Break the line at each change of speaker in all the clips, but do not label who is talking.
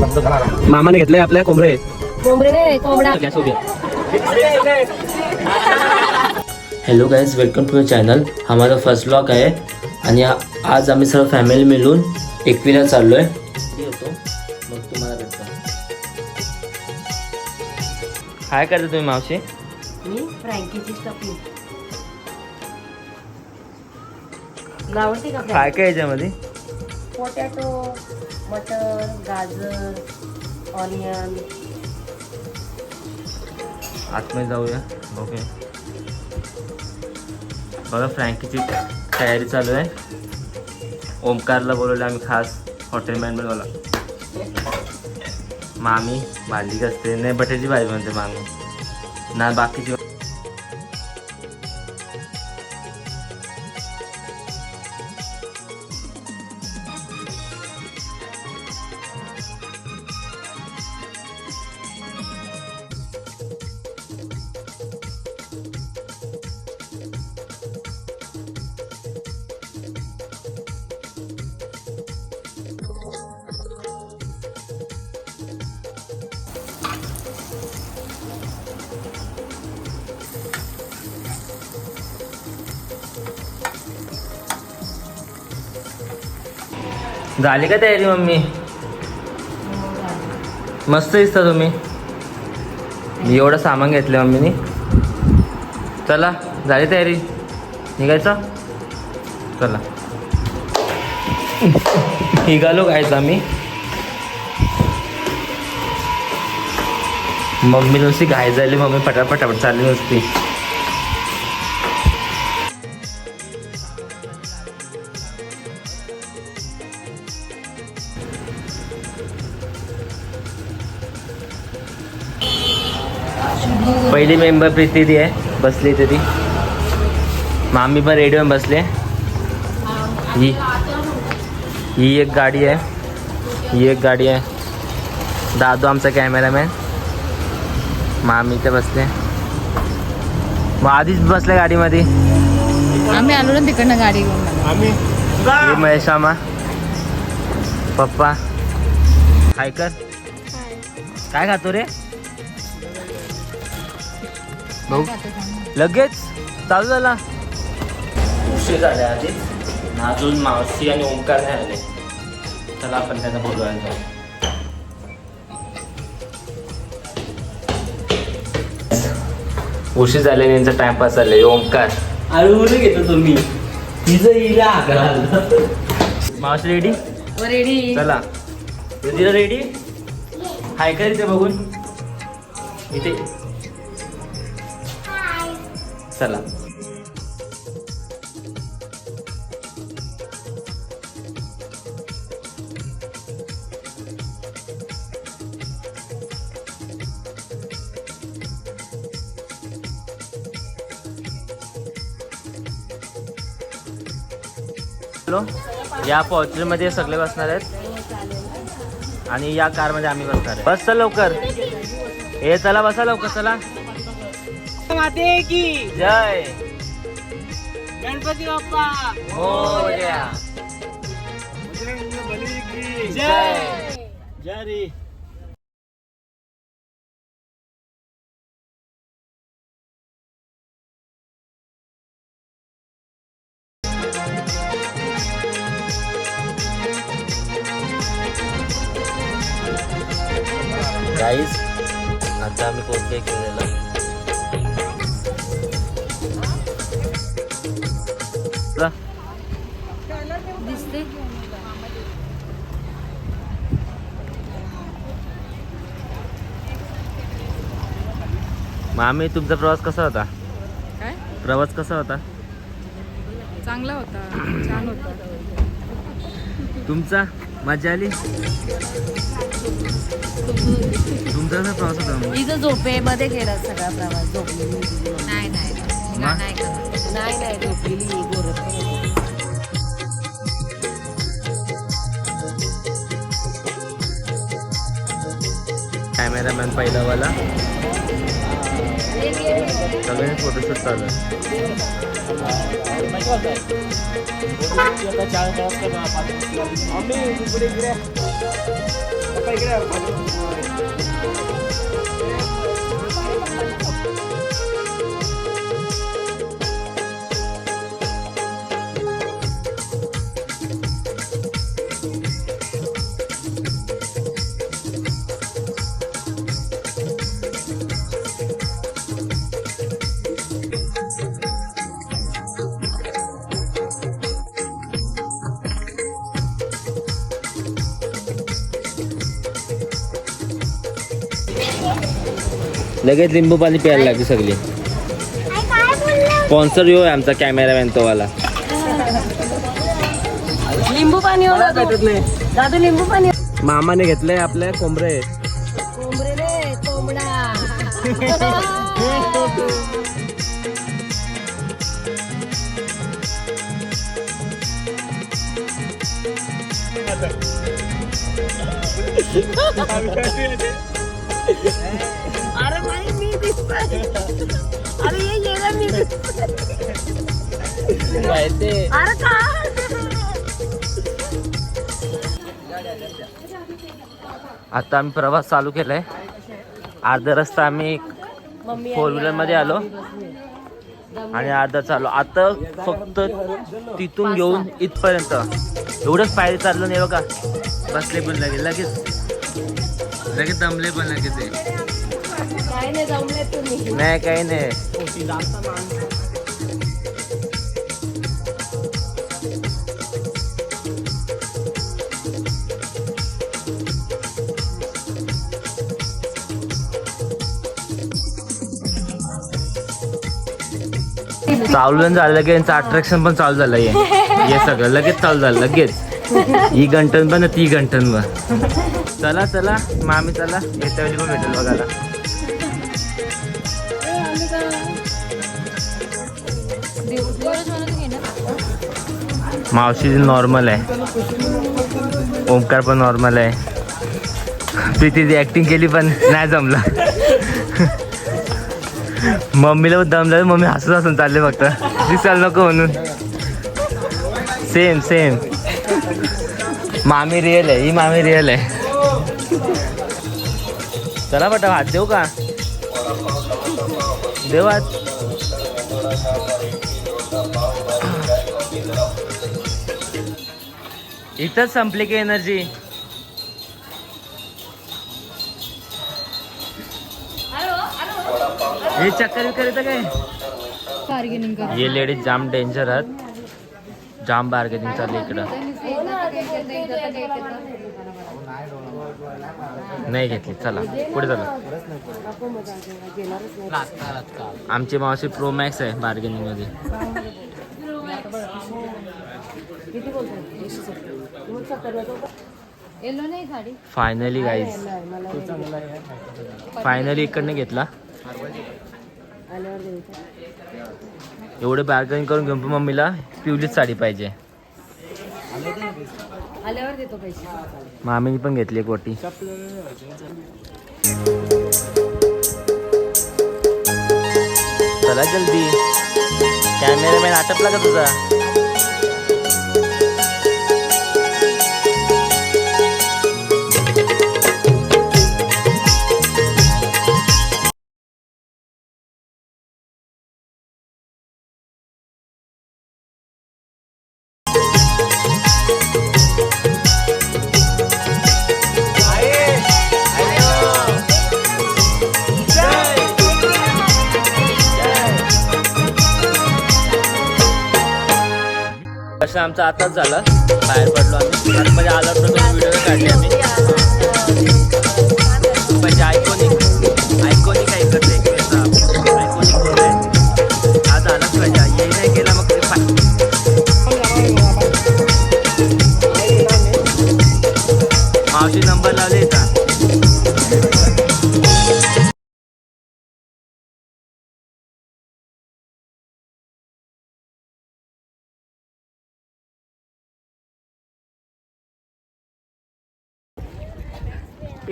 मामाने घेतलंय आपल्या कोंबडे
कोंबडे नाही कोंबडा.
गॅस उभी
hello guys welcome to my channel हा माझा फर्स्ट ब्लॉग आहे. आणि आज आम्ही सर्व फॅमिली मिळून एकविरा चाललो आहे येतो. मग तुम्हाला भेटतो. काय करता तुम्ही मावशी?
मी फ्रँकीची स्टफिंग
काय काय याच्यामध्ये?
पोटॅटो मटर गाजर ऑनियन.
आतमध्ये जाऊया. ओके. बघा फ्रँकीची तयारी चालू आहे. ओमकारला बोलवलं आम्ही खास हॉटेल मॅनला मामी भाजी असते नाही बटाट्याची भाजी म्हणते मामी. ना बाकीची झाली का तयारी मम्मी? मस्त दिसता तुम्ही. मी एवढं सामान घेतलं मम्मीने. चला झाली तयारी. निघायचं? चला. निघालो गायचं आम्ही. मम्मी नुसती घाय झाली मम्मी पटापटापट पटापट चालली नुसती. पहिली मेंबर प्रीती ती आहे बसली इथे ती मामी पण रेडिओ बसले ही ही एक गाडी आहे ही एक गाडी आहे दादू आमचा कॅमेरामॅन मामी ते बसले मग आधीच बसल्या गाडीमध्ये
आम्ही आलो ना तिकडनं गाडी घेऊन.
हे महेश मामा। पप्पा। हाय कर। काय खातो रे? भाऊ लगेच? चालू झाला. उशीर झाला आधी. अजून मावशी आणि ओंकार नाही आले. चला आपण त्यांना बोलवायला जाऊ. उशीर झाल्याने यांचा टाइमपास झाले ओंकार.
अरे घेतो तुम्ही. तिचं हिला
मावशी रेडी
रेडी
चला. रुधिरा रेडी हाय का इथे बघून? इथे. चला. हॅलो या मध्ये सगळे बसणार आहेत. आणि या कारमध्ये आम्ही बसणार आहे. बस चला लवकर. हे चला बसा लवकर चला.
माते की
जय।
गणपती बाप्पा।
मोरया.
जय। जय। रे।
गाईज आता आम्ही पोहोचलोय केलेलं
दिसते.
मामी तुमचा प्रवास कसा होता?
काय?
प्रवास कसा होता?
चांगला होता. छान होता.
तुमचा? मजा आली. तुमचा कसा प्रवास होता? मग?
तिचं झोपेमध्ये केला सगळा प्रवास. झोपलेली
नाही नाही.
मग?
नाही करत.
नाही नाही झोपलेली गोरख
कॅमेरामॅन पहिलावाला सगळे फोटोशूट चालू आहे
चार
लगेच लिंबू पाणी प्यायला लागली सगळी. स्पॉन्सर येऊ आमचा कॅमेरामॅन तो वाला.
लिंबू पाणी हो दादू दादू लिंबू पाणी
मामाने घेतलंय आपल्या कोंबरे.
कोंबडे रे कोंबडा. अरे ये ये ना मी. अरे काय
आता आम्ही प्रवास चालू केलाय. अर्धा रस्ता आम्ही फोर व्हीलरमध्ये आलो. आणि अर्धा चालू. आता फक्त तिथून घेऊन इथपर्यंत. एवढंच पायरी चाललं नाही बघा. बसले पण लगेच. लगेच लगेच दमले पण लगेच
नाही जमले तुम्ही.
नाही काही नाही. चालून झालं लगेच. अट्रॅक्शन पण चालू झालं हे. सगळं लगेच चालू झालं लगेच. ही घंटन पण ती घंटन पण. चला चला. मामी चला. येत्या वेळी पण भेटेल बघायला. मावशी नॉर्मल आहे. ओमकार पण नॉर्मल आहे. प्रीती ॲक्टिंग केली पण नाही जमलं. मम्मीला पण दमलं मम्मी हसत हसून चालले फक्त. दिसायला नको म्हणून. सेम सेम मामी रिअल आहे ही मामी रिअल आहे. चला बटा हात देऊ का? देऊ हात. इथंच संपली की एनर्जी हे चक्कर विकर येतं काय?
बार्गेनिंग कर.
हे लेडीज जाम डेंजर आहेत. जाम बार्गेनिंग चालू इकडं. नाही घेतली चला. पुढे चला. आमची मावशी प्रो मॅक्स आहे बार्गेनिंगमध्ये.
किती बोलतोय
येलो नाही साडी
फायनली गाईज फायनली इकडनं घेतला. एवढे बार्गेनिंग करून घेऊन मम्मीला पिवलीच साडी पाहिजे.
आल्यावर देतो पैसे.
मामीने पण घेतली एक ओटी चला जल्दी. कॅमेरामॅन आटपला का तुझा? असं आमचं आताच झालं. बाहेर पडलो आम्ही. आतमध्ये आलो तर व्हिडिओ काढले आम्ही.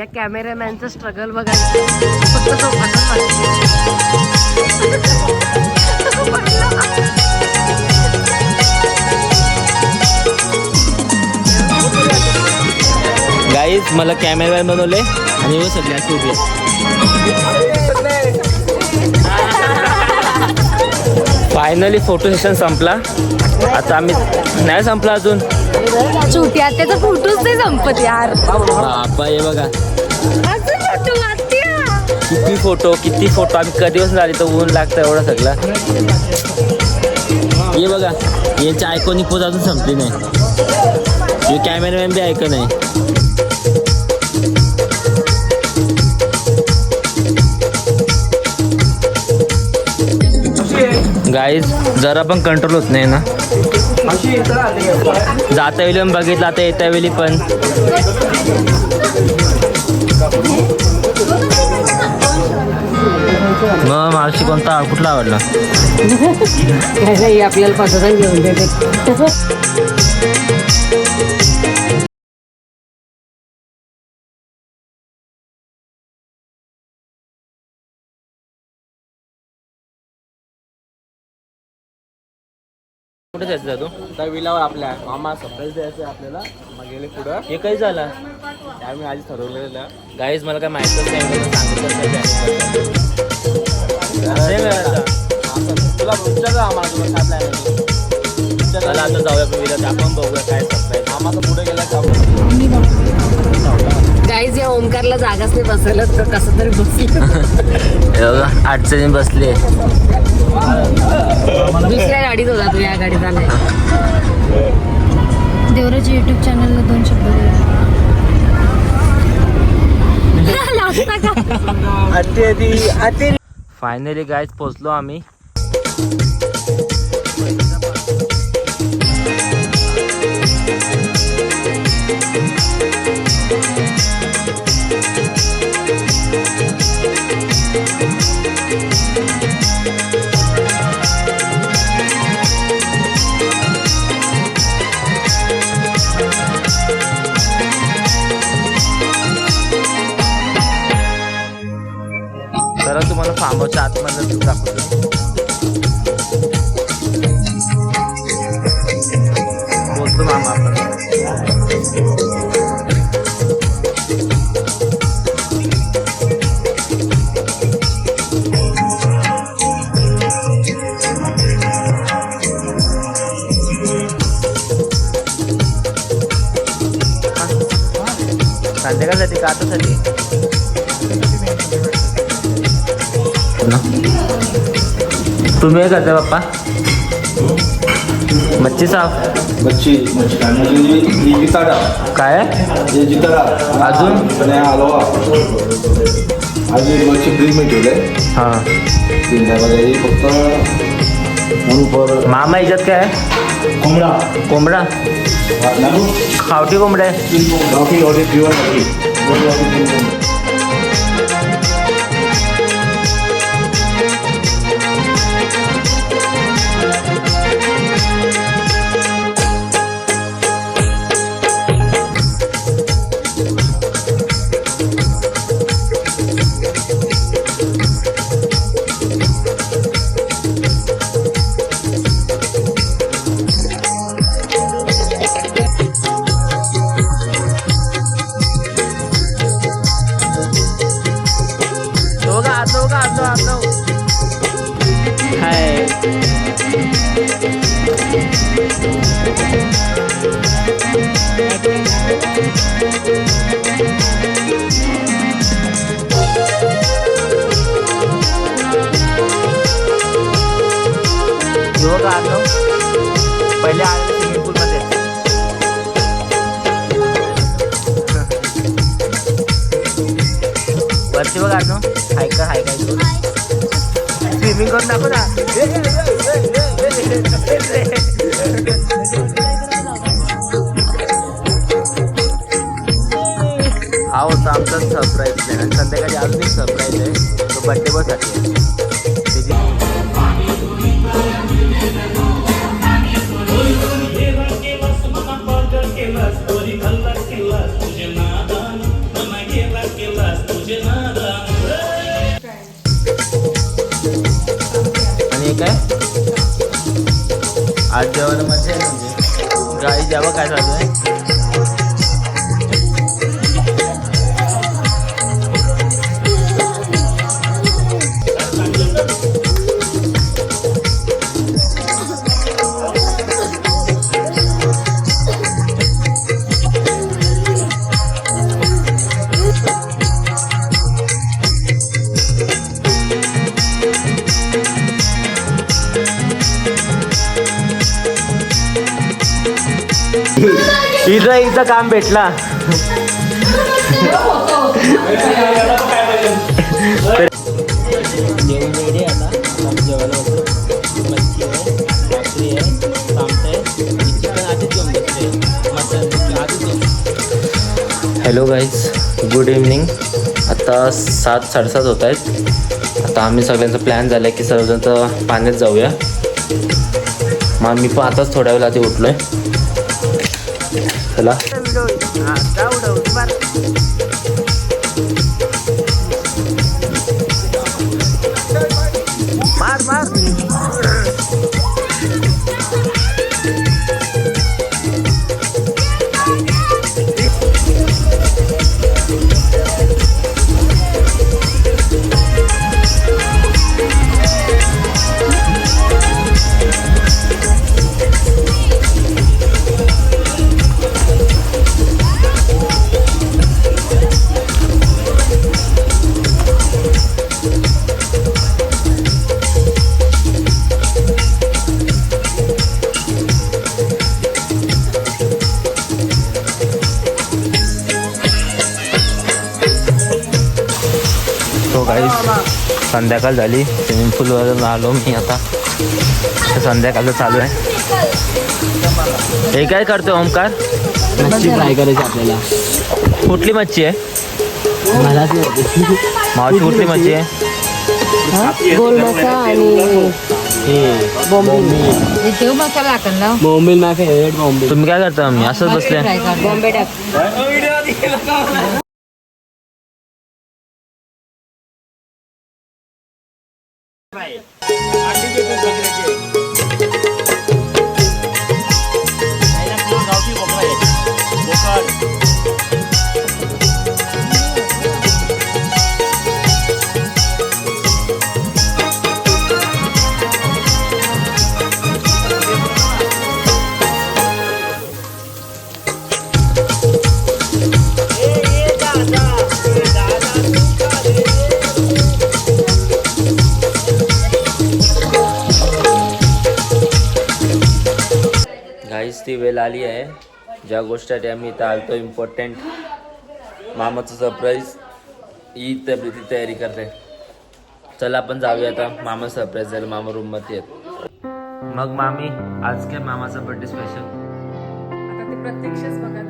या
कॅमेरामॅनचं स्ट्रगल बघायचं. फक्त तो हातात
गाईज मला कॅमेरामॅन बनवले आणि एवढं सगळे असे उभे फायनली फोटो सेशन संपला. आता आम्ही नाही संपला अजून.
छोटी आत्याचा फोटोच नाही संपत यार.
बापा हे बघा. किती फोटो किती फोटो आम्ही कधी दिवस झाली तर ऊन लागतं एवढं सगळं. हे बघा. यांची आयकॉनिक पोज अजून संपली नाही. हे कॅमेरामॅन बी ऐकत नाही? गाईज जरा पण कंट्रोल होत नाही ना. जाता येईल पण बघितलं आता येत्या वेळी पण. मग मावशी कोणता कुठला आवडला?
आपल्याला घेऊन
कुठे जायचं तू
त्या विलावर आपल्या मामा सरप्राईज द्यायचं आहे आपल्याला. मग गेले पुढं.
हे काही झाला?
ते आम्ही आधी ठरवलेलं.
गाईज मला काय माहितच नाही मला सांगितलं नाही त्याने.
तुला विचारलं आम्हाला तुला काय प्लॅन आहे?
चला आता जाऊया आपण विला आपण बघूया काय सरप्राईज
मामाचं पुढे गेला का?
गाईज या ओमकारला जागाच नाही बसायला तर कसं तरी बसली.
अडचणी बसले.
दुसऱ्या गाडीत होता तू या गाडीत आलाय.
देवराजी युट्यूब चॅनलला दोन शब्द
फायनली गाईज पोचलो आम्ही. तर तुम्हाला हाऊसच्या आतमधलं दाखवतो. करता पप्पा? मच्छी साफ.
मच्छी मच्छी ही जिताडा
काय?
हे जिताडा
अजून?
आणि हलवा. अजून मच्छी
हां.
तीन टायमाला ही फक्त. म्हणून पर
मामा याच्यात काय?
कोंबडा.
कोंबडा? खावटी कोंबडा आहे.
गावठी गावठी प्युअर
वरती बघ आलो हाय का हाय काय स्विमिंग करून दाखव ना. हा होता आमचा सरप्राईज आहे आणि संध्याकाळी अजून एक सरप्राईज आहे. तो बड्डे बससाठी आणि हे काय? आज जेवण मजा आहे म्हणजे. गाई जेव्हा काय चालू आहे? बसले एकदा काम भेटला. हॅलो गाईज गुड इव्हनिंग आता सात साडेसात होत आहेत. आता आम्ही सगळ्यांचा प्लॅन झाला आहे की सर्वजण तर पाण्यात जाऊया. मग मी पण आताच थोड्या वेळ आधी उठलो आहे चला तो काही संध्याकाळ झाली. स्विमिंग पूलवरून आलो मी आता. संध्याकाळचं चालू आहे. हे काय करतो ओमकार
मच्छी फ्राय करायची आपल्याला.
कुठली मच्छी आहे?
मलाच
मावशी कुठली मच्छी आहे?
आणि
तुम्ही काय करता मी असंच बसले. Right. ती वेळ आली आहे. ज्या गोष्टीसाठी आम्ही इथं आलतो इम्पॉर्टंट मामाचं सरप्राईज ही तब्येती तयारी करते. चला आपण जाऊया आता मामा सरप्राईज झालं मामा रूममध्ये येत मग मामी आज काय मामाचा बर्थडे स्पेशल
आता ते प्रत्यक्षच बघा